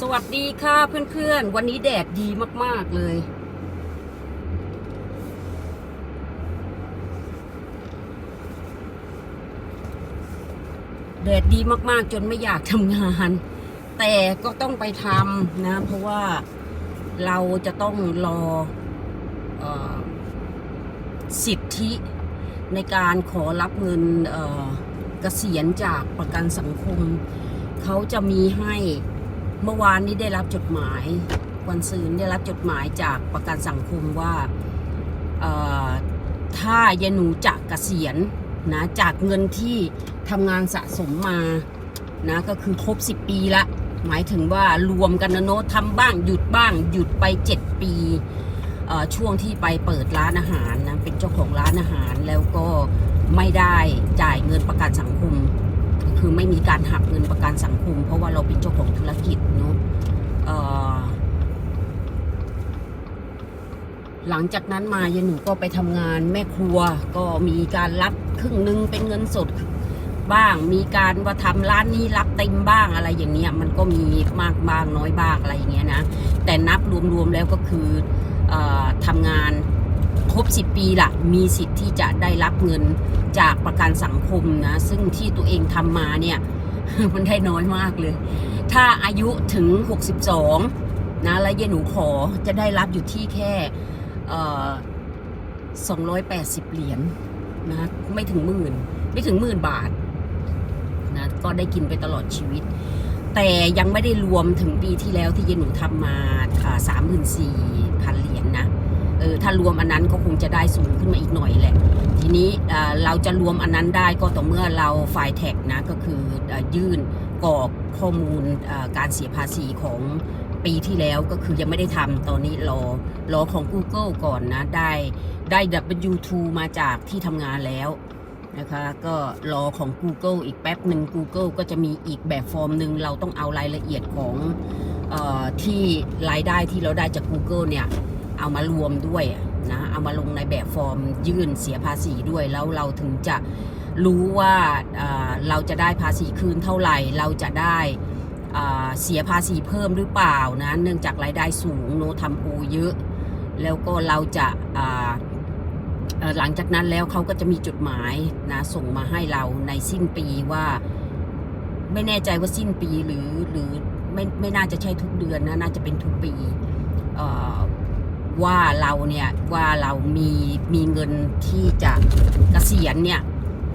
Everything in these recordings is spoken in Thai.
สวัสดีค่ะเพื่อนๆ วันนี้แดดดีมากๆเลย แดดดีมากๆจนไม่อยากทำงาน แต่ก็ต้องไปทำนะ เพราะว่าเราจะต้องรออสิทธิในการขอรับเงินเกษียณจากประกันสังคม เขาจะมีให้ เมื่อวานนี้ได้รับจดหมาย วันซืนได้รับจดหมายจากประกันสังคมว่าถ้ายายหนูจะเกษียณนะจากเงินที่ทำงานสะสมมานะก็คือครบ 10 ปีละ หมายถึงว่ารวมกันนะโน้ตทำบ้างหยุดบ้างหยุดไป 7 ปีช่วงที่ไปเปิดร้านอาหารนะเป็นเจ้าของร้านอาหารแล้วก็ไม่ได้จ่ายเงินประกันสังคม คือไม่มีการหักเงินประกันสังคม เพราะว่าเราเป็นเจ้าของธุรกิจเนาะหลังจากนั้นมายายหนูก็ไปทำงานแม่ครัว ก็มีการรับครึ่งหนึ่งเป็นเงินสดบ้าง มีการว่าทำร้านนี้รับเต็มบ้างอะไรอย่างเงี้ยมันก็มีมากบ้างน้อยบ้างอะไรอย่างเงี้ยนะแต่นับรวมๆแล้วก็คือออทำงาน รบ 10 ปีละมีสิทธิ์ที่จะได้รับเงินจากประกันสังคมนะ ซึ่งที่ตัวเองทำมาเนี่ย มันได้น้อยมากเลย ถ้าอายุถึง 62 นะ แล้วยหนูขอจะได้รับอยู่ที่แค่280 เหรียญนะไม่ถึงหมื่น ไม่ถึงหมื่นบาทนะก็ได้กินไปตลอดชีวิต แต่ยังไม่ได้รวมถึงปีที่แล้วที่ยายหนูทำมาสามหมื่นสี่พันเหรียญ ออถ้ารวมอันนั้นก็คงจะได้สูงขึ้นมาอีกหน่อยแหละ ทีนี้เเราจะรวมอันนั้นได้ก็ต่อเมื่อเราไฟล์แท็กนะก็คืออยื่นกรอกข้อมูลการเสียภาษีของปีที่แล้วก็คือยังไม่ได้ทำตอนนี้รอรอของ Google ก่อนนะ ได้ได้ W2 มาจากที่ทำงานแล้วนะคะก็รอของ Google อีกแป๊บหนึ่ง Google ก็จะมีอีกแบบฟอร์มหนึ่งเราต้องเอารายละเอียดของออที่รายได้ที่เราได้จาก Google เนี่ย เอามารวมด้วยนะเอามาลงในแบบฟอร์มยื่นเสียภาษีด้วย แล้วเราถึงจะรู้ว่าเราจะได้ภาษีคืนเท่าไหร่ เราจะได้เสียภาษีเพิ่มหรือเปล่านะเนื่องจากรายได้สูงโนทำโอเยอะ แล้วก็เราจะหลังจากนั้นแล้วเขาก็จะมีจดหมายนะส่งมาให้เราในสิ้นปีว่าไม่แน่ใจว่าสิ้นปีหรือหรือไม่ไม่น่าจะใช่ทุกเดือนนะน่าจะเป็นทุกปีเว่าเราเนี่ยว่าเรามีมีเงินที่จะเกษียณเนี่ย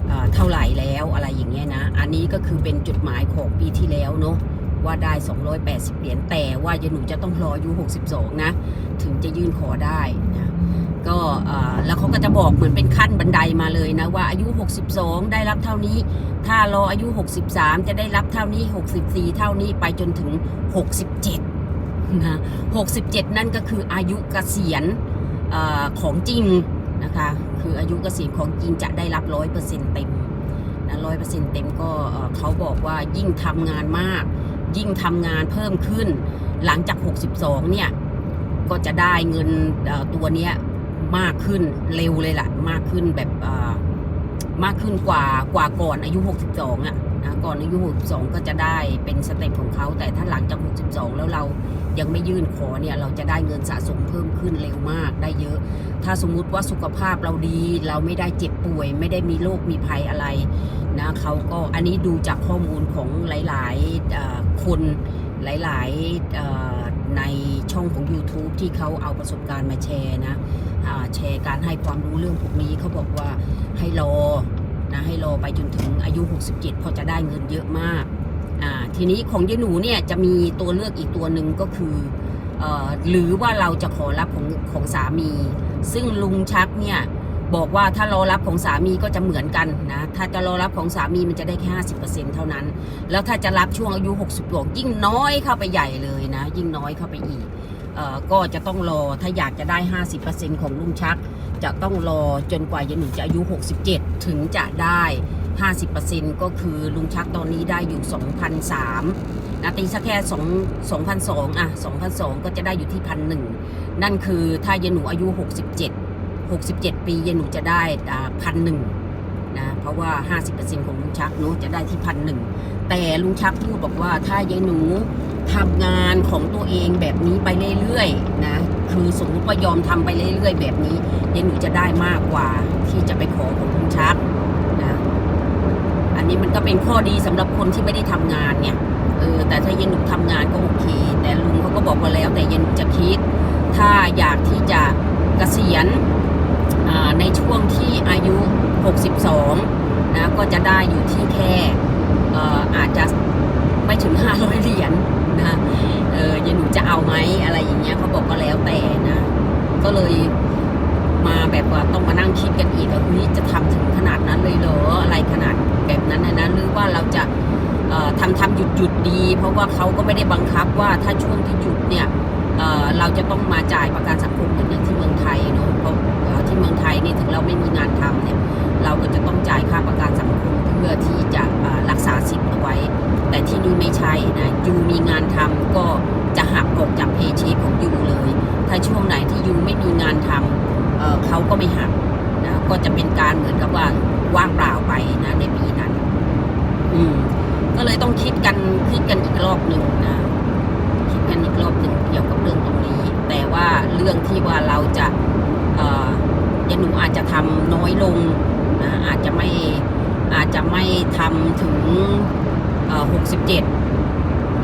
เเท่าไหร่แล้วอะไรอย่างเงี้ยนะ อันนี้ก็คือเป็นจุดหมายของปีที่แล้วเนาะว่าได้ 280 เหรียญแต่ว่ายหนูจะต้องรออายุ62 นะ ถึงจะยื่นขอได้นะก็แล้วเขาก็จะบอกเหมือนเป็นขั้นบันไดมาเลยนะ ว่าอายุ 62 ได้รับเท่านี้ ถ้ารออายุ 63 จะได้รับเท่านี้ 64 เท่านี้ไปจนถึง 67 นะ67 นั่นก็คืออายุเกษียณอของจริงนะคะคืออายุเกษียณของจริงจะได้รับร้อยเปอร์เซ็นต์เต็มนะร้อยเปอร์เซ็นต์เต็มก็เขาบอกว่ายิ่งทำงานมาก ยิ่งทำงานเพิ่มขึ้น หลังจาก 62 เนี่ย ก็จะได้เงินตัวเนี้ยมากขึ้นเร็วเลยล่ะ มากขึ้นแบบมากขึ้นกว่ากว่าก่อนอายุ 62 อะนะก่อนอายุ 62 ก็จะได้เป็นสเต็ปของเขาแต่ถ้าหลังจาก 62 แล้วเรา ยังไม่ยื่นขอเนี่ยเราจะได้เงินสะสมเพิ่มขึ้นเร็วมากได้เยอะ ถ้าสมมุติว่าสุขภาพเราดีเราไม่ได้เจ็บป่วย ไม่ได้มีโรคมีภัยอะไรนะเขาก็อันนี้ดูจากข้อมูลของหลายๆคนหลายๆในช่องของ YouTube ที่เขาเอาประสบการณ์มาแชร์นะแชร์การให้ความรู้เรื่องพวกนี้เขาบอกว่าให้รอนะให้รอไปจนถึงอายุ 67เพอจะได้เงินเยอะมาก ทีนี้ของยายหนูเนี่ยจะมีตัวเลือกอีกตัวหนึ่งก็คืออหรือว่าเราจะขอรับของของสามี ซึ่งลุงชักเนี่ยบอกว่าถ้ารอรับของสามีก็จะเหมือนกันนะถ้าจะรอรับของสามีมันจะได้แค่50%เปอร์เซ็นเท่านั้น แล้วถ้าจะรับช่วงอายุ60บวกยิ่งน้อยเข้าไปใหญ่เลยนะ ยิ่งน้อยเข้าไปอีกอก็จะต้องรอถ้าอยากจะได้ 50%ของลุงชัก จะต้องรอจนกว่ายายหนูจะอายุ 67 ถึงจะได้ 50%ก็คือลุงชักตอนนี้ได้อยู่ 2,003นะตีสักแค่2 2,002อะ2,002 ก็จะได้อยู่ที่พันหนึ่งนั่นคือถ้ายายหนูอายุ 67 67 ปียายหนูจะได้พันหนึ่งนะเพราะว่า 50%ของลุงชักเนาะจะได้ที่พันหนึ่งแต่ลุงชักพูดบอกว่าถ้ายายหนูทำงานของตัวเองแบบนี้ไปเรื่อยๆนะคือสมมติว่ายอมทำไปเรื่อยๆ แบบนี้ยายหนูจะได้มากกว่าที่จะไปขอของลุงชัก อันนี้มันก็เป็นข้อดีสำหรับคนที่ไม่ได้ทำงานเนี่ยเออแต่ถ้ายายหนูทำงานก็โอเค แต่ลุงเขาก็บอกว่าแล้ว แต่ยายหนูจะคิด ถ้าอยากที่จะเกษียณอ่าในช่วงที่อายุ 62 นะ ก็จะได้อยู่ที่แค่อ่ออาจจะไม่ถึง 500 เหรียญนะเออยังหนูจะเอาไหมอะไรอย่างเงี้ยเขาบอกก็แล้วแต่นะ ก็เลย มาแบบว่าต้องมานั่งคิดกันอีกว่าเฮ้ยจะทำถึงขนาดนั้นเลยเหรออะไรขนาดแบบนั้นนะหรือว่าเราจะทำทำหยุดหยุดดี เพราะว่าเขาก็ไม่ได้บังคับว่าถ้าช่วงที่หยุดเนี่ยเเราจะต้องมาจ่ายประกันสังคมเหมือนอย่างที่เมืองไทยเนอะเพราะที่เมืองไทยนี่ถึงเราไม่มีงานทำเนี่ยเราก็จะต้องจ่ายค่าประกันสังคมเพื่อที่จะรักษาสิทธิ์เอาไว้ แต่ที่นี่ไม่ใช่นะยูมีงานทำก็จะหักออกจากเพย์เชคของยูเลย ถ้าช่วงไหนที่ยูไม่มีงานทำ เเขาก็ไม่หักนะก็จะเป็นการเหมือนกับว่าว่างเปล่าไปนะในปีนั้น อืม ก็เลยต้องคิดกันคิดกันอีกรอบหนึ่งนะคิดกันอีกรอบหนึ่งเกี่ยวกับเรื่องตรงนี้ แต่ว่าเรื่องที่ว่าเราจะเอ่อยหนูอาจจะทำน้อยลงนะอาจจะไม่อาจจะไม่ทำถึงหกสิบเจ็ด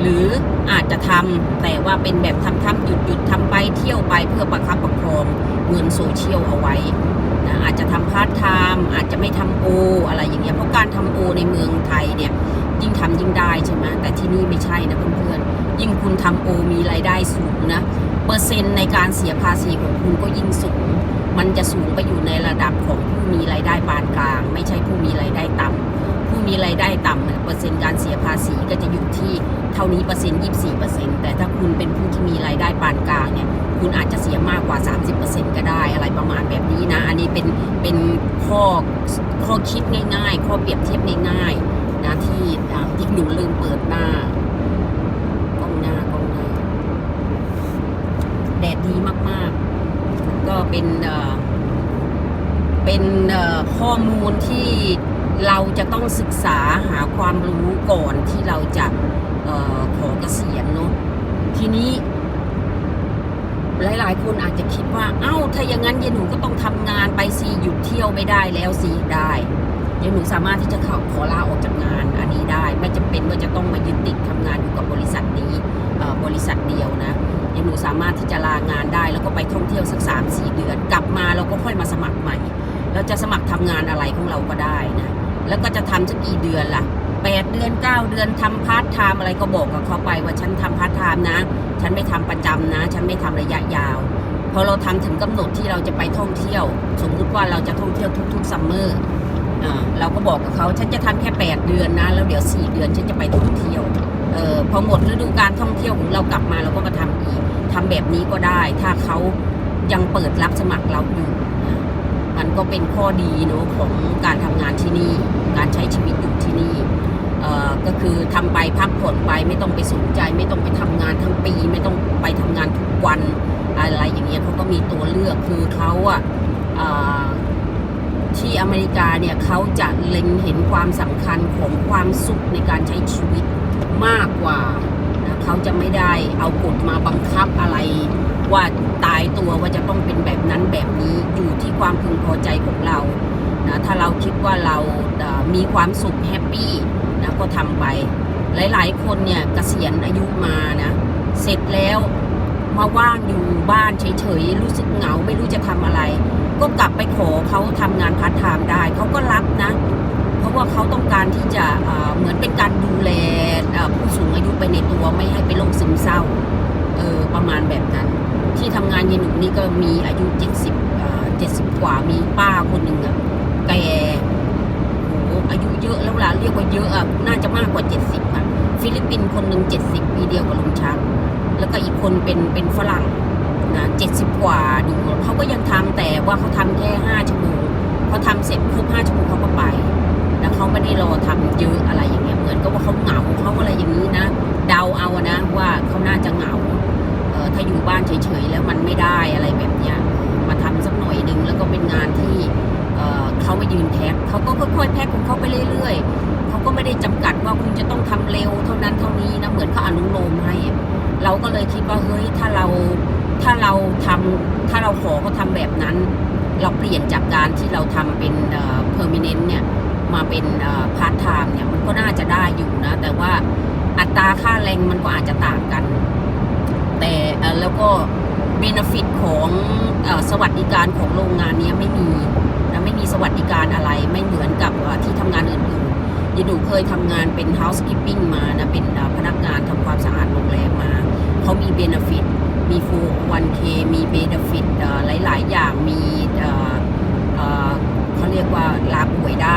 หรืออาจจะทำแต่ว่าเป็นแบบทำทำหยุดหยุดทำไปเที่ยวไปเพื่อประคับประคองเงินโซเชียลเอาไว้นะอาจจะทำพาร์ทไทม์อาจจะไม่ทำโอ อะไรอย่างเงี้ยเพราะการทำโอในเมืองไทยเนี่ยยิ่งทำยิ่งได้ใช่ไหมแต่ที่นี่ไม่ใช่นะเพื่อนๆยิ่งคุณทำโอมีรายได้สูงนะเปอร์เซ็นต์ในการเสียภาษีของคุณก็ยิ่งสูง มันจะสูงไปอยู่ในระดับของผู้มีรายได้ปานกลาง ไม่ใช่ผู้มีรายได้ต่ำ มีรายได้ต่ำเนี่ยเปอร์เซ็นต์การเสียภาษีก็จะอยู่ที่เท่านี้เปอร์เซ็นต์ยี่สี่เปอร์เซ็นต์แต่ถ้าคุณเป็นผู้ที่มีรายได้ปานกลางเนี่ยคุณอาจจะเสียมากกว่า 30%ก็ได้อะไรประมาณแบบนี้นะ อันนี้เป็นเป็นข้อข้อคิดง่าย ๆ ข้อเปรียบเทียบง่ายๆนะที่อ่าที่หนูลืมเปิดหน้ากล้องหน้ากล้องหน้าแดดดีมากๆ ก็เป็นเป็นข้อมูลที่ เราจะต้องศึกษาหาความรู้ก่อนที่เราจะออขอเกษียณเนาะทีนี้ หลายๆ คนอาจจะคิดว่า เอ้า ถ้าอย่างนั้นยายหนูก็ต้องทำงานไปสิหยุดเที่ยวไม่ได้แล้วสิได้ยายหนูสามารถที่จะขอขอลาออกจากงานอันนี้ได้ ไม่จำเป็นว่าจะต้องมายึดติดทำงานอยู่กับบริษัทนี้บริษัทเดียวนะยายหนูสามารถที่จะลางานได้ แล้วก็ไปท่องเที่ยวสักสามสี่เดือน กลับมาเราก็ค่อยมาสมัครใหม่ เราจะสมัครทำงานอะไรของเราก็ได้นะ แล้วก็จะทำสักกี่เดือนล่ะแปดเดือนเก้าเดือนทำพาร์ทไทม์อะไรก็บอกกับเขาไปว่าฉันทำพาร์ทไทม์นะ ฉันไม่ทำประจำนะ ฉันไม่ทำระยะยาวพอเราทำถึงกำหนดที่เราจะไปท่องเที่ยว สมมุติว่าเราจะท่องเที่ยวทุกๆซัมเมอร์เราก็บอกกับเขาฉันจะทำแค่8เดือนนะ แล้วเดี๋ยว4เดือนฉันจะไปท่องเที่ยวเออพอหมดฤดูการท่องเที่ยวของเรากลับมาเราก็มาทำอีกทำแบบนี้ก็ได้ ถ้าเขายังเปิดรับสมัครเราอยู่ มันก็เป็นข้อดีเนอะของการทำงานที่นี่ การใช้ชีวิตอยู่ที่นี่ก็คือทำไปพักผ่อนไปไม่ต้องไปสนใจ ไม่ต้องไปทำงานทั้งปี ไม่ต้องไปทำงานทุกวันอะไรอย่างเงี้ยเขาก็มีตัวเลือกคือเขาอะที่อเมริกาเนี่ยเขาจะเล็งเห็นความสำคัญของความสุขในการใช้ชีวิตมากกว่านะเขาจะไม่ได้เอากฎมาบังคับอะไร ว่าตายตัวว่าจะต้องเป็นแบบนั้นแบบนี้อยู่ที่ความพึงพอใจของเรานะถ้าเราคิดว่าเรามีความสุขแฮปปี้นะก็ทำไป หลายๆ คนเนี่ยเกษียณอายุมานะเสร็จแล้วมาว่างอยู่บ้านเฉยๆรู้สึกเหงาไม่รู้จะทำอะไร ก็กลับไปขอเขาทำงานพาร์ทไทม์ได้เขาก็รับนะ เพราะว่าเขาต้องการที่จะเหมือนเป็นการดูแลผู้สูงอายุไปในตัวไม่ให้เป็นโรคซึมเศร้าเออประมาณแบบนั้น ที่ทำงานยายหนูนี่ก็มีอายุ70เอ่อ70กว่ามีป้าคนหนึ่งอะแกโหอายุเยอะแล้วล่ะเรียกว่าเยอะอะน่าจะมากกว่า70อะฟิลิปปินส์คนหนึ่ง70ปีเดียวกับลุงชักแล้วก็อีกคนเป็นเป็นฝรั่งนะเจ็ดสิบกว่าดูเขาก็ยังทำแต่ว่าเขาทำแค่ห้าชั่วโมงเขาทำเสร็จครบห้าชั่วโมงเขาก็ไป แล้วเขาไม่ได้รอทำเยอะอะไรอย่างเงี้ยเหมือนกับว่าเขาเหงาเขาอะไรอย่างนี้นะ เดาเอานะว่าเขาน่าจะเหงาเออถ้านเฉยๆแล้วมันไม่ได้อะไรแบบเนี้ยมาทำสักหน่อยหนึ่งแล้วก็เป็นงานที่เเขามายืนแพ็คเขาก็ค่อยๆแพ็คของเขาไปเรื่อยๆเขาก็ไม่ได้จำกัดว่าคุณจะต้องทำเร็วเท่านั้นเท่านี้นะเหมือนเขาอนุโลมให้ เราก็เลยคิดว่าเฮ้ยถ้าเราถ้าเราทำถ้าเราขอเขาทำแบบนั้น เราเปลี่ยนจากการที่เราทำเป็นเอ่อ permanent เนี่ยมาเป็นพาร์ทไทม์เนี่ยมันก็น่าจะได้อยู่นะ แต่ว่าอัตราค่าแรงมันก็อาจจะต่างกัน แต่แล้วก็เบนฟิตของอสวัสดิการของโรงงานนี้ไม่มีนะไม่มีสวัสดิการอะไรไม่เหมือนกับที่ทำงานอื่นๆยายหนูเคยทำงานเป็น housekeeping มานะเป็นพนักงานทำความสะอาดโรงแรมมาเขามีเบนฟิตมี 401k มีเบนฟิตหลายๆ อย่างมีเขาเรียกว่าลาป่วยได้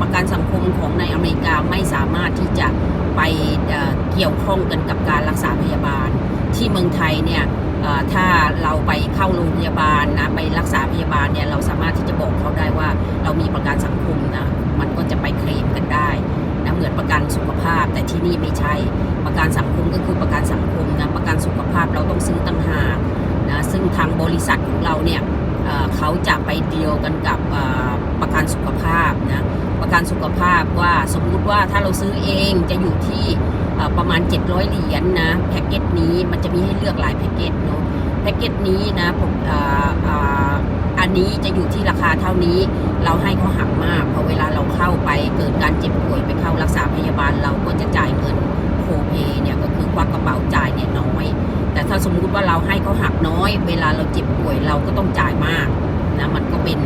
ประกันสังคมของในอเมริกาไม่สามารถที่จะไปเกี่ยวข้องกันกับการรักษาพยาบาล ที่เมืองไทยเนี่ยถ้าเราไปเข้าโรงพยาบาลนะไปรักษาพยาบาลเนี่ยเราสามารถที่จะบอกเขาได้ว่าเรามีประกันสังคมนะมันก็จะไปเคลมกันได้นะเหมือนประกันสุขภาพ แต่ที่นี่ไม่ใช่ประกันสังคมก็คือประกันสังคมนะประกันสุขภาพเราต้องซื้อต่างหากนะซึ่งทางบริษัทของเราเนี่ย เขาจะไปเดียวกันกับประกันสุขภาพนะประกันสุขภาพว่าสมมุติว่าถ้าเราซื้อเองจะอยู่ที่ประมาณ 700 เหรียญนนะแพ็กเกจนี้มันจะมีให้เลือกหลายแพ็กเกจเนาะแพ็กเกจนี้นะผมอันนี้จะอยู่ที่ราคาเท่านี้เราให้เขาหักมากเพราะเวลาเราเข้าไปเกิดการเจ็บป่วยไปเข้ารักษาพยาบาลเราก็จะจ่ายเงินโคเพเนี่ยก็คือควักกระเป๋าจ่ายเนี่ยน้อย แต่ถ้าสมมุติว่าเราให้เขาหักน้อย เวลาเราเจ็บป่วยเราก็ต้องจ่ายมากนะมันก็เป็น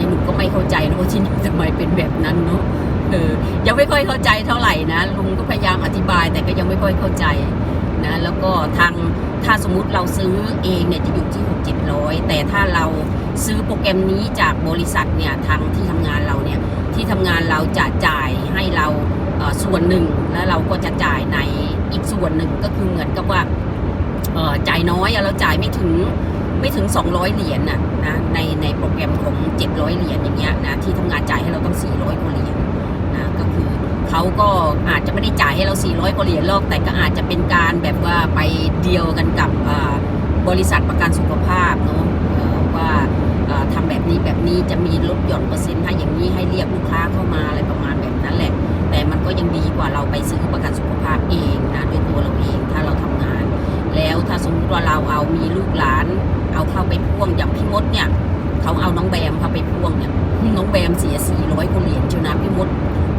ยังหนูก็ไม่เข้าใจนะว่าที่นี่ทำไมเป็นแบบนั้นเนาะเออยังไม่ค่อยเข้าใจเท่าไหร่นะลุงก็พยายามอธิบายแต่ก็ยังไม่ค่อยเข้าใจนะแล้วก็ทางถ้าสมมุติเราซื้อเองเนี่ยจะอยู่ที่หกเจ็ดร้อยแต่ถ้าเราซื้อโปรแกรมนี้จากบริษัทเนี่ยทางที่ทำงานเราเนี่ยที่ทำงานเราจะจ่ายให้เราส่วนหนึ่งแล้วเราก็จะจ่ายในอีกส่วนหนึ่งก็คือเหมือนกับว่า จ่ายน้อยอะเราจ่ายไม่ถึงไม่ถึง 200 เหรียญน่ะนะในในโปรแกรมของ 700 เหรียญอย่างเงี้ยนะที่ทำงานจ่ายให้เราต้อง 400กว่าเหรียญนะก็คือเขาก็อาจจะไม่ได้จ่ายให้เรา 400กว่าเหรียญหรอกแต่ก็อาจจะเป็นการแบบว่าไปเดียวกันกับบริษัทประกันสุขภาพเนาะว่าเอ่อทำแบบนี้แบบนี้จะมีลดหย่อนเปอร์เซ็นต์ให้อย่างนี้ให้เรียกลูกค้าเข้ามาอะไรประมาณแบบนั้นแหละ แต่มันก็ยังดีกว่าเราไปซื้อประกันสุขภาพ มมติว่าเราเอามีลูกหลาน เอาเข้าไปพ่วงอย่างพี่มดเนี่ยเขาเอาน้องแบมเข้าไปพ่วงเนี่ยน้องแบมเสีย400กว่าเหรียญเชียวนะพี่มด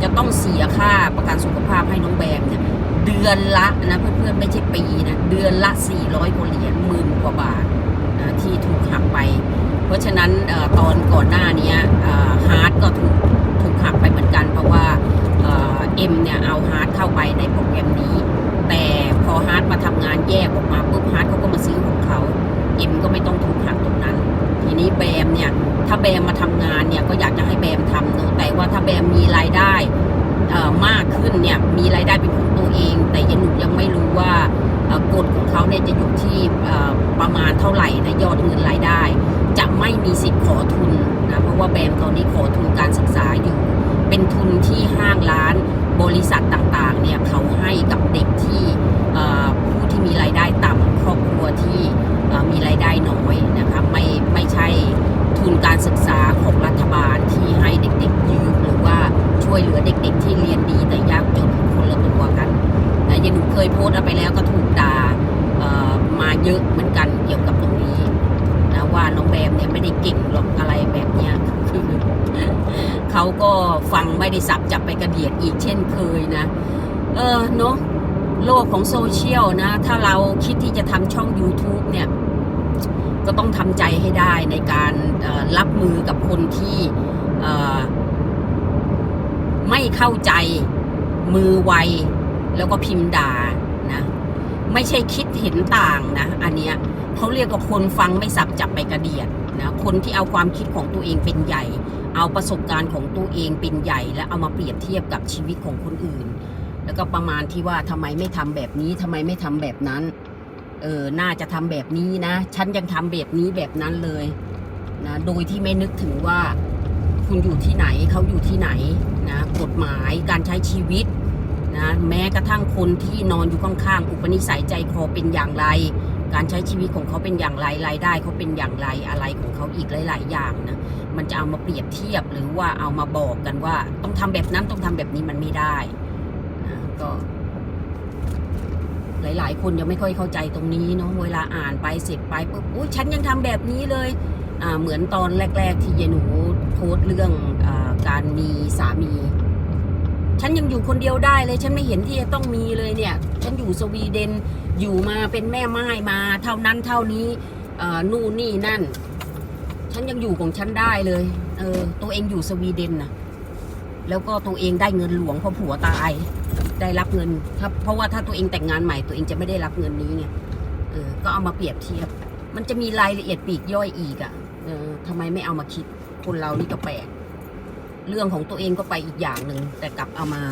จะต้องเสียค่าประกันสุขภาพให้น้องแบมเนี่ยเดือนละนะเพื่อนๆไม่ใช่ปีนะเดือนละ400กว่าเหรียญหมื่นกว่าบาทนะที่ถูกหักไป เพราะฉะนั้นเออตอนก่อนหน้าเนี้ฮาร์ดก็ถูกถูกหักไปเหมือนกัน เพราะว่าเอ็มเนี่ยเอาฮาร์ดเข้าไปในโปรแกรมนี้แต่พ อฮาร์ดมาทำงานแยกออกมาปุ๊บฮาร์ดเขาก็มาซื้อของเขาเอ็มก็ไม่ต้องถูกหักตรงนั้น ทีนี้แบมเนี่ยถ้าแบมมาทำงานเนี่ยก็อยากจะให้แบมทำเนอะแต่ว่าถ้าแบมมีรายได้อ่อมากขึ้นเนี่ยมีรายได้เป็นของตัวเอง แต่ยังหนูยังไม่รู้ว่ากฎของเขาเนี่ยจะอยู่ที่อ่อประมาณเท่าไหร่นะยอดเงินรายได้ จะไม่มีสิทธิ์ขอทุน นะ เพราะว่าแบมตอนนี้ขอทุนการศึกษาอยู่ เป็นทุนที่ห้างร้านบริษัทต่างๆเนี่ยเขาให้กับเด็กที่ผู้ที่มีรายได้ต่ำครอบครัวที่มีรายได้น้อยนะคะไม่ไม่ใช่ทุนการศึกษาของรัฐบาลที่ให้เด็กๆยืมหรือว่าช่วยเหลือเด็กๆ ที่เรียนดีแต่ยากจนคนละตัวกันนะยังหนูเคยโพสต์ไปแล้วก็ถูกด่ามาเยอะเหมือนกันเกี่ยวกับตรงนี้ ว่าน้องแบมเนี่ยไม่ได้เก่งหรอกอะไรแบบเนี้ยคือเขาก็ฟังไม่ได้สับจับไปกระเดียดอีกเช่นเคยนะ เออเนาะโลกของโซเชียลนะ ถ้าเราคิดที่จะทำช่อง YouTube เนี่ย ก็ต้องทำใจให้ได้ในการรับมือกับคนที่ไม่เข้าใจมือไวแล้วก็พิมพ์ด่า ไม่ใช่คิดเห็นต่างนะ อันเนี้ยเขาเรียกว่าคนฟังไม่สับจับไปกระเดียดนะคนที่เอาความคิดของตัวเองเป็นใหญ่ เอาประสบการณ์ของตัวเองเป็นใหญ่ แล้วเอามาเปรียบเทียบกับชีวิตของคนอื่น แล้วก็ประมาณที่ว่าทำไมไม่ทำแบบนี้ทำไมไม่ทำแบบนั้นเออน่าจะทำแบบนี้นะฉันยังทำแบบนี้แบบนั้นเลยนะโดยที่ไม่นึกถึงว่าคุณอยู่ที่ไหนเขาอยู่ที่ไหนนะกฎหมายการใช้ชีวิต นะแม้กระทั่งคนที่นอนอยู่ข้างๆอุปนิสัยใจคอเป็นอย่างไร การใช้ชีวิตของเขาเป็นอย่างไรรายได้เขาเป็นอย่างไรอะไรของเขาอีกหลาย ๆ อย่างนะมันจะเอามาเปรียบเทียบหรือว่าเอามาบอกกันว่า ต้องทำแบบนั้นต้องทำแบบนี้มันไม่ได้นะก็ หลาย ๆ คนยังไม่ค่อยเข้าใจตรงนี้เนาะเวลาอ่านไปเสร็จไปปุ๊บอุ้ยฉันยังทำแบบนี้เลยอ่าเหมือนตอนแรก ๆ ที่เยายหนูโพสต์เรื่องอการมีสามี ฉันยังอยู่คนเดียวได้เลย ฉันไม่เห็นที่จะต้องมีเลยเนี่ย ฉันอยู่สวีเดนอยู่มาเป็นแม่ไม้มา เท่านั้นเท่านี้นู่นนี่นั่น ฉันยังอยู่ของฉันได้เลยเออตัวเองอยู่สวีเดนนะแล้วก็ตัวเองได้เงินหลวงเพราะผัวตายได้รับเงินถ้าเพราะว่าถ้าตัวเองแต่งงานใหม่ตัวเองจะไม่ได้รับเงินนี้ไงเออก็เอามาเปรียบเทียบ มันจะมีรายละเอียดปีกย่อยอีกอะ่ะเออทำไมไม่เอามาคิดคนเรานี่ก็แปลก เรื่องของตัวเองก็ไปอีกอย่างหนึ่งแต่กลับเอามา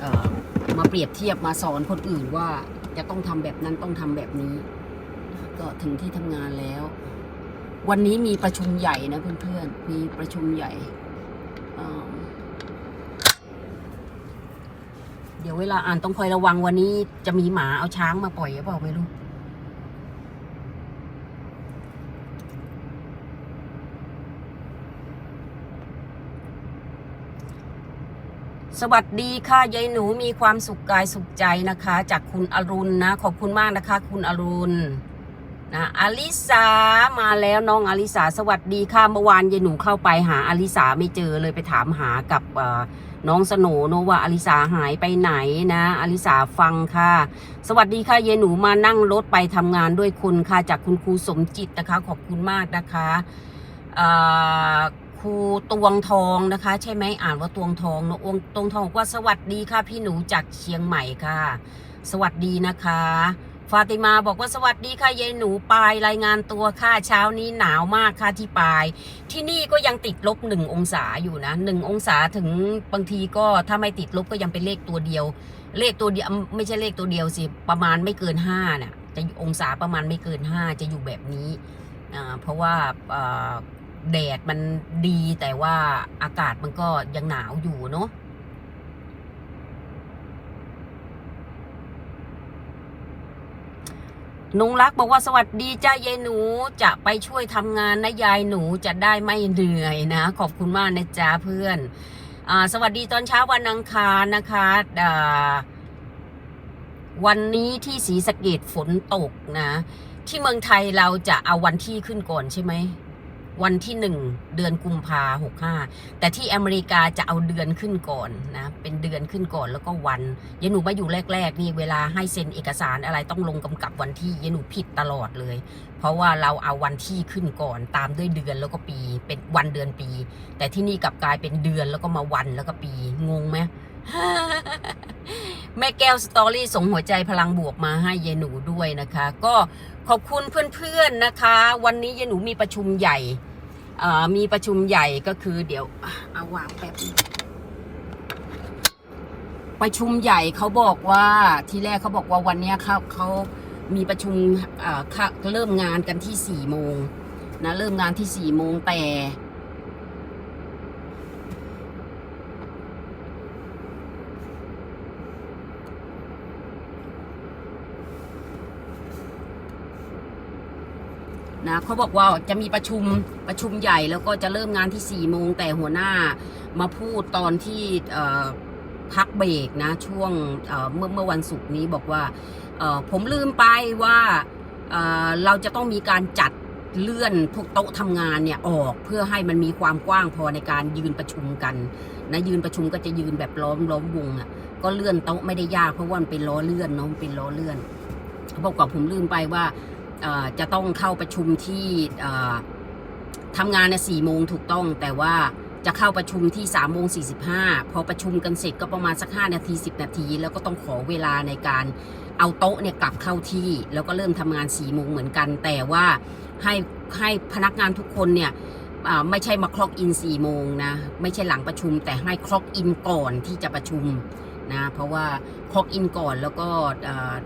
เอ่อมาเปรียบเทียบมาสอนคนอื่นว่าจะต้องทำแบบนั้นต้องทำแบบนี้ ก็ถึงที่ทำงานแล้ว วันนี้มีประชุมใหญ่นะเพื่อนๆ มีประชุมใหญ่เอิ่มเดี๋ยวเวลาอ่านต้องคอยระวังวันนี้จะมีหมาเอาช้างมาปล่อยหรือเปล่าไม่รู้ สวัสดีค่ะยายหนูมีความสุขกายสุขใจนะคะ จากคุณอรุณนะ ขอบคุณมากนะคะ คุณอรุณนะอลิสามาแล้วน้องอลิสาสวัสดีค่ะเมื่อวานยายหนูเข้าไปหาอลิสาไม่เจอเลยไปถามหากับน้องสโนเนว่าอลิสาหายไปไหนนะอลิสาฟังค่ะ สวัสดีค่ะยายหนูมานั่งรถไปทำงานด้วยคุณค่ะจากคุณครูสมจิตนะคะ ขอบคุณมากนะคะ ครูตวงทองนะคะ ใช่ไหมอ่านว่าตวงทองเนอะตวงทองว่าสวัสดีค่ะพี่หนูจากเชียงใหม่ค่ะ สวัสดีนะคะ ฟาติมาบอกว่าสวัสดีค่ะยายหนูปายรายงานตัวค่ะเช้านี้หนาวมากค่ะที่ปาย ที่นี่ก็ยังติดลบหนึ่งองศาอยู่นะหนึ่งองศาถึงบางทีก็ถ้าไม่ติดลบก็ยังเป็นเลขตัวเดียว เลขตัวเดียวไม่ใช่เลขตัวเดียวสิประมาณไม่เกินห้าน่ะจะองศาประมาณไม่เกินห้าจะอยู่แบบนี้อ่าเพราะว่าอ่า แดดมันดีแต่ว่าอากาศมันก็ยังหนาวอยู่เนาะนงรักบอกว่าสวัสดีจ้ายายหนูจะไปช่วยทำงานนะยายหนูจะได้ไม่เหนื่อยนะ ขอบคุณมากนะจ๊ะเพื่อนอสวัสดีตอนเช้าวันอังคารนะคะวันนี้ที่ศรีสะเกดฝนตกนะ ที่เมืองไทยเราจะเอาวันที่ขึ้นก่อนใช่ไหม วันที่หนึ่งเดือนกุมภาหกห้าแต่ที่อเมริกาจะเอาเดือนขึ้นก่อนนะ เป็นเดือนขึ้นก่อนแล้วก็วันยายหนูมาอยู่แรก ๆ นี่เวลาให้เซ็นเอกสารอะไรต้องลงกำกับวันที่ยายหนูผิดตลอดเลย เพราะว่าเราเอาวันที่ขึ้นก่อนตามด้วยเดือนแล้วก็ปีเป็นวันเดือนปี แต่ที่นี่กลับกลายเป็นเดือนแล้วก็มาวันแล้วก็ปีงงไหมแม่แก้วสตอรี่ส่งหัวใจพลังบวกมาให้ยายหนูด้วยนะคะ ก็ขอบคุณเพื่อนๆนะคะ วันนี้ยายหนูมีประชุมใหญ่ มีประชุมใหญ่ก็คือเดี๋ยวเอาวางแป๊บประชุมใหญ่เขาบอกว่าทีแรกเขาบอกว่าวันนี้เขาเขามีประชุมอ่าค่ะเริ่มงานกันที่สี่โมงนะเริ่มงานที่สี่โมงแต่ นะเขาบอกว่าจะมีประชุมประชุมใหญ่แล้วก็จะเริ่มงานที่4ี่โมงแต่หัวหน้ามาพูดตอนที่พักเบรกนะช่วงเมื่อเมื่อวันศุกร์นี้บอกว่าผมลืมไปว่าเเราจะต้องมีการจัดเลื่อนพวกโต๊ะทำงานเนี่ยออกเพื่อให้มันมีความกว้างพอในการยืนประชุมกันนะยืนประชุมก็จะยืนแบบล้อมล้อมวงอะ่ะก็เลื่อนโต๊ะไม่ได้ยากเพราะว่ามันเป็นล้อเลื่อนเนาะเป็นล้อเลื่อนเขาบอกว่าผมลืมไปว่า จะต้องเข้าประชุมที่ทำงานในสี่โมงถูกต้อง แต่ว่าจะเข้าประชุมที่3ามโมงสีพอประชุมกันเสร็จก็ประมาณสัก 5 นาที 10 นาที แล้วก็ต้องขอเวลาในการเอาโต๊ะเนี่ยกลับเข้าที่ แล้วก็เริ่มทำงาน4ี่โมงเหมือนกัน แต่ว่าให้ให้พนักงานทุกคนเนี่ยไม่ใช่มาคล็อกอิน4ี่โมงนะไม่ใช่หลังประชุม แต่ให้คล็อกอินก่อนที่จะประชุมนะเพราะว่าคล็อกอินก่อนแล้วก็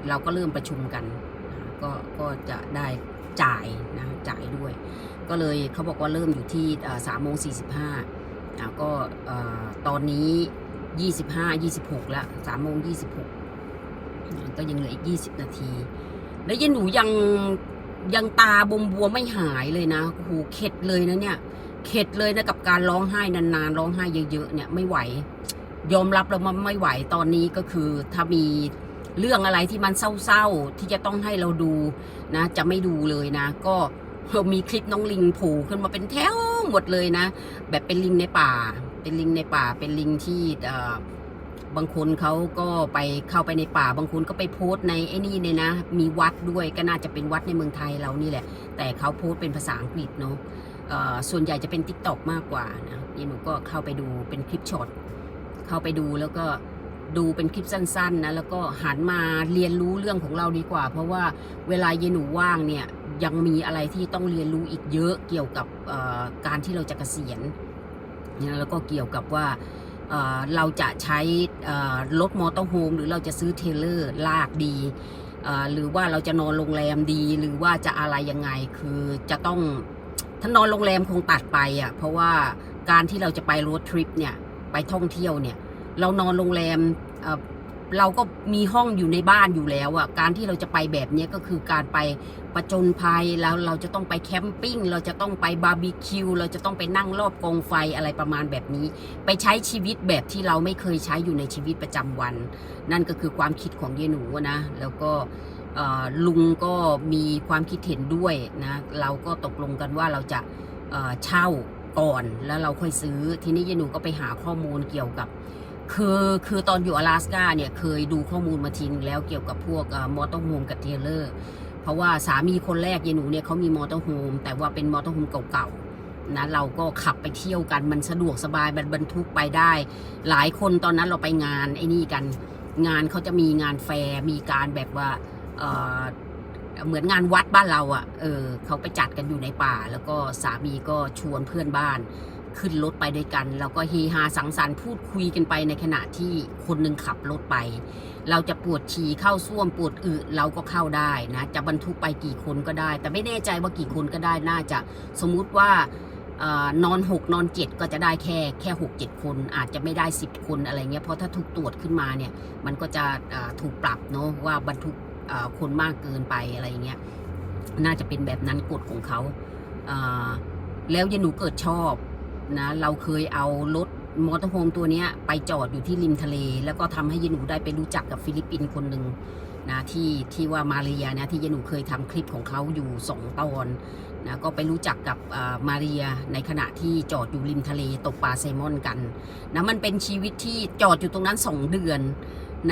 เราก็เริ่มประชุมกัน ก็ก็จะได้จ่ายนะจ่ายด้วย ก็เลยเขาบอกว่าเริ่มอยู่ที่สามโมงสี่สิบห้าก็ตอนนี้ยี่สิบห้ายี่สิบหกละสามโมงยี่สิบหกก็ยังเหลืออีกยี่สิบนาที แล้วยันหนูยังยังตาบวมบวมไม่หายเลยนะโอ้โหเข็ดเลยนะเนี่ย เข็ดเลยนะกับการร้องไห้นานๆร้องไห้เยอะๆเนี่ยไม่ไหวยอมรับแล้วมันไม่ไหวตอนนี้ก็คือถ้ามี เรื่องอะไรที่มันเศร้าๆที่จะต้องให้เราดูนะ จะไม่ดูเลยนะ ก็มีคลิปน้องลิงผล่ขึ้นมาเป็นแถวหมดเลยนะ แบบเป็นลิงในป่า เป็นลิงในป่า เป็นลิงที่เออบางคนเขาก็ไปเข้าไปในป่า บางคนก็ไปโพสต์ในไอ้นี่เนี่ยนะ มีวัดด้วยก็น่าจะเป็นวัดในเมืองไทยเรานี่แหละ แต่เขาโพสต์เป็นภาษาอังกฤษเนาะเออส่วนใหญ่จะเป็น t ิ k t o k มากกว่านะนี่หนูก็เข้าไปดูเป็นคลิปช็อตเข้าไปดูแล้วก็ ดูเป็นคลิปสั้นๆนะแล้วก็หันมาเรียนรู้เรื่องของเราดีกว่า เพราะว่าเวลาเยนหนูว่างเนี่ยยังมีอะไรที่ต้องเรียนรู้อีกเยอะเกี่ยวกับการที่เราจะเกษียณนะแล้วก็เกี่ยวกับว่าเเราจะใช้รถมอเตอร์โฮมหรือเราจะซื้อเทเลอร์ลากดีหรือว่าเราจะนอนโรงแรมดีหรือว่าจะอะไรยังไงคือจะต้องถ้านอนโรงแรมคงตัดไปอะเพราะว่าการที่เราจะไปรถทริปเนี่ยไปท่องเที่ยวเนี่ย เรานอนโรงแรมเราก็มีห้องอยู่ในบ้านอยู่แล้วอะการที่เราจะไปแบบนี้ก็คือการไปประจนภัยแล้วเราจะต้องไปแคมปิ้งเราจะต้องไปบาร์บีคิวเราจะต้องไปนั่งรอบกองไฟอะไรประมาณแบบนี้ ไปใช้ชีวิตแบบที่เราไม่เคยใช้อยู่ในชีวิตประจำวัน นั่นก็คือความคิดของเยหนูนะ แล้วก็ลุงก็มีความคิดเห็นด้วยนะเราก็ตกลงกันว่าเราจะเอ่อเช่าก่อนแล้วเราค่อยซื้อทีนี้เยหนูก็ไปหาข้อมูลเกี่ยวกับ คือคือตอนอยู่อลาสกาเนี่ยเคยดูข้อมูลมาทีนึงแล้วเกี่ยวกับพวกมอเตอร์โฮมกับเทเลอร์ เพราะว่าสามีคนแรกยายหนูเนี่ยเขามีมอเตอร์โฮมแต่ว่าเป็นมอเตอร์โฮมเก่าๆนะเราก็ขับไปเที่ยวกันมันสะดวกสบายบรรบรรทุกไปได้ หลายคนตอนนั้นเราไปงานไอ้นี่กันงานเขาจะมีงานแฟร์มีการแบบว่าเเหมือนงานวัดบ้านเราอะ่ะ เออเขาไปจัดกันอยู่ในป่า แล้วก็สามีก็ชวนเพื่อนบ้าน ขึ้นรถไปด้วยกัน แล้วก็เฮฮาสังสรรค์พูดคุยกันไปในขณะที่คนหนึ่งขับรถไป เราจะปวดฉี่เข้าส้วมปวดอึเราก็เข้าได้นะ จะบรรทุกไปกี่คนก็ได้ แต่ไม่แน่ใจว่ากี่คนก็ได้น่าจะสมมุติว่าออนอนหกนอนเจ็ดก็จะได้แค่แค่หกเจ็ดคน อาจจะไม่ได้สิบคนอะไรเงี้ยเพราะถ้าถูกตรวจขึ้นมาเนี่ยมันก็จะถูกปรับเนาะว่าบรรทุกคนมากเกินไปอะไรเงี้ยน่าจะเป็นแบบนั้นกฎของเขาแล้วยายหนูเกิดชอบ นะเราเคยเอารถมอเตอร์โฮมตัวนี้ไปจอดอยู่ที่ริมทะเล แล้วก็ทำให้ยายนูได้ไปรู้จักกับฟิลิปปินส์คนหนึ่งนะที่ที่ว่ามาเรียนะที่ยายนูเคยทำคลิปของเขาอยู่สองตอนนะก็ไปรู้จักกับมาเรียในขณะที่จอดอยู่ริมทะเลตกปลาแซลมอนกันนะมันเป็นชีวิตที่จอดอยู่ตรงนั้นสองเดือน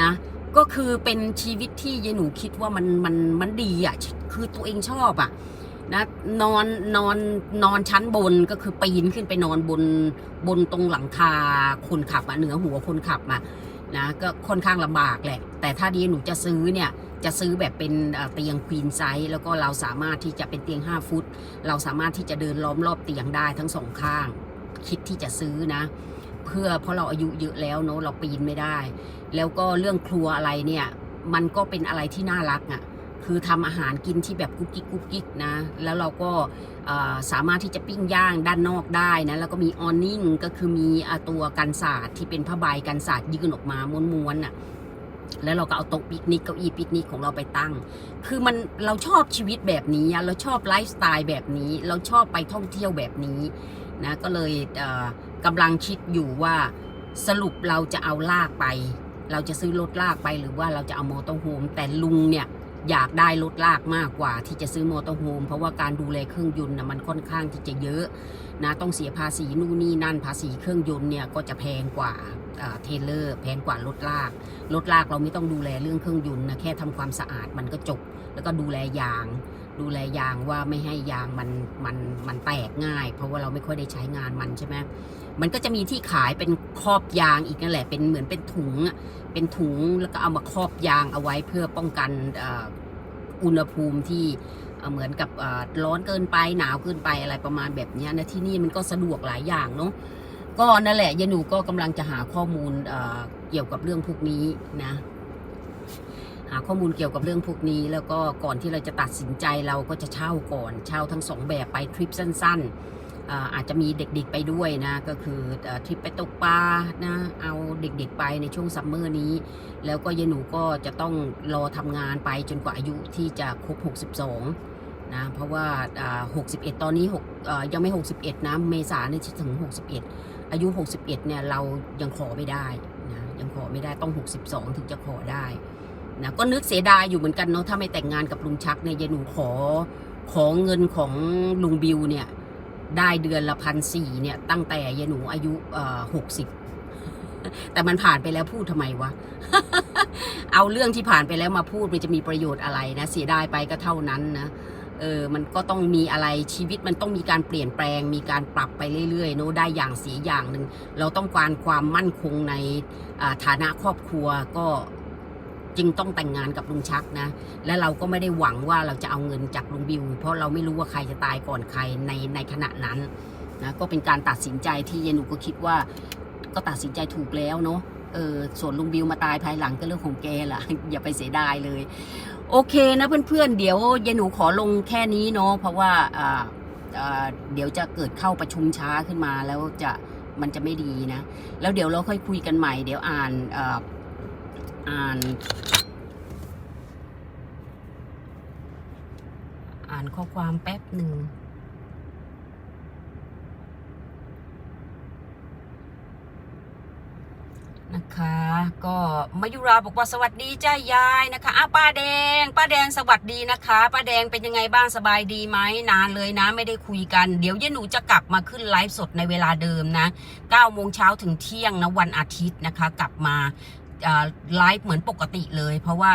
นะก็คือเป็นชีวิตที่ยายหนูคิดว่ามันมันมันดีอะคือตัวเองชอบอะ นะนอนนอนนอนชั้นบนก็คือปีนขึ้นไปนอนบนบนตรงหลังคาคนขับอะเหนือหัวคนขับอะนะก็ค่อนข้างลำบากแหละ แต่ถ้าดีหนูจะซื้อเนี่ยจะซื้อแบบเป็นเอ่อเตียงควีนไซส์แล้วก็เราสามารถที่จะเป็นเตียง 5 ฟุต เราสามารถที่จะเดินล้อมรอบเตียงได้ทั้งสองข้าง คิดที่จะซื้อนะ เพื่อเพราะเราอายุเยอะแล้วเนาะเราปีนไม่ได้ แล้วก็เรื่องครัวอะไรเนี่ย มันก็เป็นอะไรที่น่ารักอะ่ะ คือทำอาหารกินที่แบบกุ๊กกิ๊กกุ๊กกิ๊กนะ แล้วเราก็สามารถที่จะปิ้งย่างด้านนอกได้นะ แล้วก็มีออนนิ่งก็คือมีอตัวกันศาสตร์ที่เป็นผ้าใบกันศาสตร์ยื่นออกมาม้วนๆน่ะแล้วเราก็เอาโต๊ะปิกนิกเก้าอี้ปิกนิกของเราไปตั้ง คือมันเราชอบชีวิตแบบนี้ เราชอบไลฟ์สไตล์แบบนี้ เราชอบไปท่องเที่ยวแบบนี้นะก็เลยเอ่อกำลังคิดอยู่ว่าสรุปเราจะเอาลากไป เราจะซื้อรถลากไปหรือว่าเราจะเอามอเตอร์โฮมแต่ลุงเนี่ย อยากได้รถลากมากกว่าที่จะซื้อมอเตอร์โฮมเพราะว่าการดูแลเครื่องยนต์นะมันค่อนข้างที่จะเยอะนะต้องเสียภาษีนู่นนี่นั่นภาษีเครื่องยนต์เนี่ยก็จะแพงกว่าเทเลอร์แพงกว่ารถลาก รถลากเราไม่ต้องดูแลเรื่องเครื่องยนต์นะแค่ทำความสะอาดมันก็จบ แล้วก็ดูแลยาง ดูแลยางว่าไม่ให้ยางมันมันมันแตกง่าย เพราะว่าเราไม่ค่อยได้ใช้งานมันใช่ไหมมันก็จะมีที่ขายเป็นครอบยางอีกนั่นแหละ เป็นเหมือนเป็นถุงเป็นถุงแล้วก็เอามาครอบยางเอาไว้เพื่อป้องกันอุณหภูมิที่เหมือนกับร้อนเกินไปหนาวเกินไปอะไรประมาณแบบนี้นะที่นี่มันก็สะดวกหลายอย่างเนาะก็นั่นแหละยานูก็กำลังจะหาข้อมูลเกี่ยวกับเรื่องพวกนี้นะ หาข้อมูลเกี่ยวกับเรื่องพวกนี้ แล้วก็ก่อนที่เราจะตัดสินใจเราก็จะเช่าก่อนเช่าทั้งสองแบบไปทริปสั้นๆ อาจจะมีเด็กๆไปด้วยนะ ก็คืออทริปไปตกปลานะเอาเด็กๆไปในช่วงซัมเมอร์นี้ แล้วก็ยายหนูก็จะต้องรอทำงานไปจนกว่าอายุที่จะครบ 62 นะ เพราะว่า 61 ตอนนี้6ยังไม่ 61 นะ เมษาเนี่ยจะถึง 61 อายุ 61 เนี่ยเรายังขอไม่ได้นะยังขอไม่ได้ต้อง 62 ถึงจะขอได้ นะก็นึกเสียดายอยู่เหมือนกันเนาะถ้าไม่แต่งงานกับลุงชักเนี่ยยายหนูขอของเงินของลุงบิวเนี่ย ได้เดือนละพันสี่เนี่ย ตั้งแต่ยายหนูอายุหกสิบแต่มันผ่านไปแล้วพูดทำไมวะ เอาเรื่องที่ผ่านไปแล้วมาพูดมันจะมีประโยชน์อะไรนะ เสียดายไปก็เท่านั้นนะเออ มันก็ต้องมีอะไรชีวิตมันต้องมีการเปลี่ยนแปลง มีการปรับไปเรื่อยๆเนอะได้อย่างเสียอย่างหนึ่งเราต้องการความมั่นคงในฐานะครอบครัวก็ จึงต้องแต่งงานกับลุงชักนะ และเราก็ไม่ได้หวังว่าเราจะเอาเงินจากลุงบิว เพราะเราไม่รู้ว่าใครจะตายก่อนใครในในขณะนั้นนะก็เป็นการตัดสินใจที่ยายนูก็คิดว่า ก็ตัดสินใจถูกแล้วเนาะเออส่วนลุงบิวมาตายภายหลังก็เรื่องของแกล่ะ อย่าไปเสียดายเลย โอเคนะเพื่อนๆ เดี๋ยวยายนูขอลงแค่นี้เนาะเพราะว่าอ่าอ่าเดี๋ยวจะเกิดเข้าประชุมช้าขึ้นมาแล้วจะมันจะไม่ดีนะ แล้วเดี๋ยวเราค่อยคุยกันใหม่ เดี๋ยวอ่าน อ่าน อ่านข้อความแป๊บหนึ่งนะคะก็มายุราบอกว่าสวัสดีจ้ายายนะคะอ้าป้าแดง ป้าแดงสวัสดีนะคะป้าแดงเป็นยังไงบ้างสบายดีไหมนานเลยนะ ไม่ได้คุยกันเดี๋ยวเย็นหนูจะกลับมาขึ้นไลฟ์สดในเวลาเดิมนะ9โมงเช้าถึงเที่ยงนะวันอาทิตย์นะคะ กลับมา ไลฟ์เหมือนปกติเลย เพราะว่า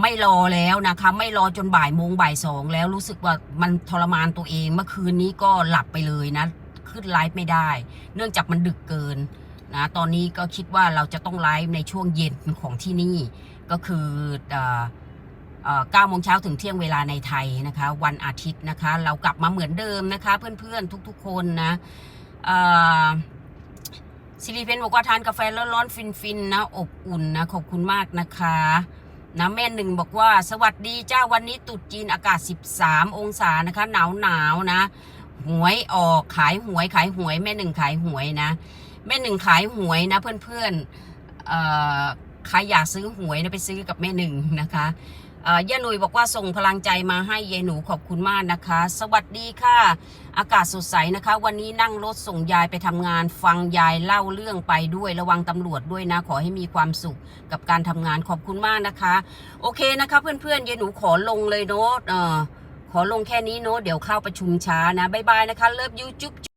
ไม่รอแล้วนะคะ ไม่รอจนบ่ายโมงบ่ายสองแล้วรู้สึกว่ามันทรมานตัวเองเมื่อคืนนี้ก็หลับไปเลยนะ ขึ้นไลฟ์ไม่ได้ เนื่องจากมันดึกเกินนะตอนนี้ก็คิดว่าเราจะต้องไลฟ์ในช่วงเย็นของที่นี่ ก็คือเอ่อเอ่อ9โมงเช้าถึงเที่ยงเวลาในไทยนะคะ วันอาทิตย์นะคะ เรากลับมาเหมือนเดิมนะคะ เพื่อนๆทุกๆคนนะ เอ่อซิริเพนบอกว่าทานกาแฟร้อนๆฟินๆนะอบอุ่นนะขอบคุณมากนะคะนะแม่หนึ่งบอกว่าสวัสดีจ้าวันนี้ตรุษจีนอากาศ 13 องศานะคะหนาวหนาวนะ หวยออกขายหวยขายหวย แม่หนึ่งขายหวยนะ แม่หนึ่งขายหวยนะเพื่อนๆใครอยากซื้อหวยนะไปซื้อกับแม่หนึ่งนะคะ ย่าหนุ่ยบอกว่าส่งพลังใจมาให้ยายหนูขอบคุณมากนะคะ สวัสดีค่ะ อากาศสดใสนะคะ วันนี้นั่งรถส่งยายไปทำงาน ฟังยายเล่าเรื่องไปด้วยระวังตำรวจด้วยนะ ขอให้มีความสุขกับการทำงานขอบคุณมากนะคะ โอเคนะคะ เพื่อนๆยายหนูขอลงเลยเนาะขอลงแค่นี้เนาะเดี๋ยวเข้าประชุมช้านะบ๊ายบายนะคะเลิฟยูจุ๊บ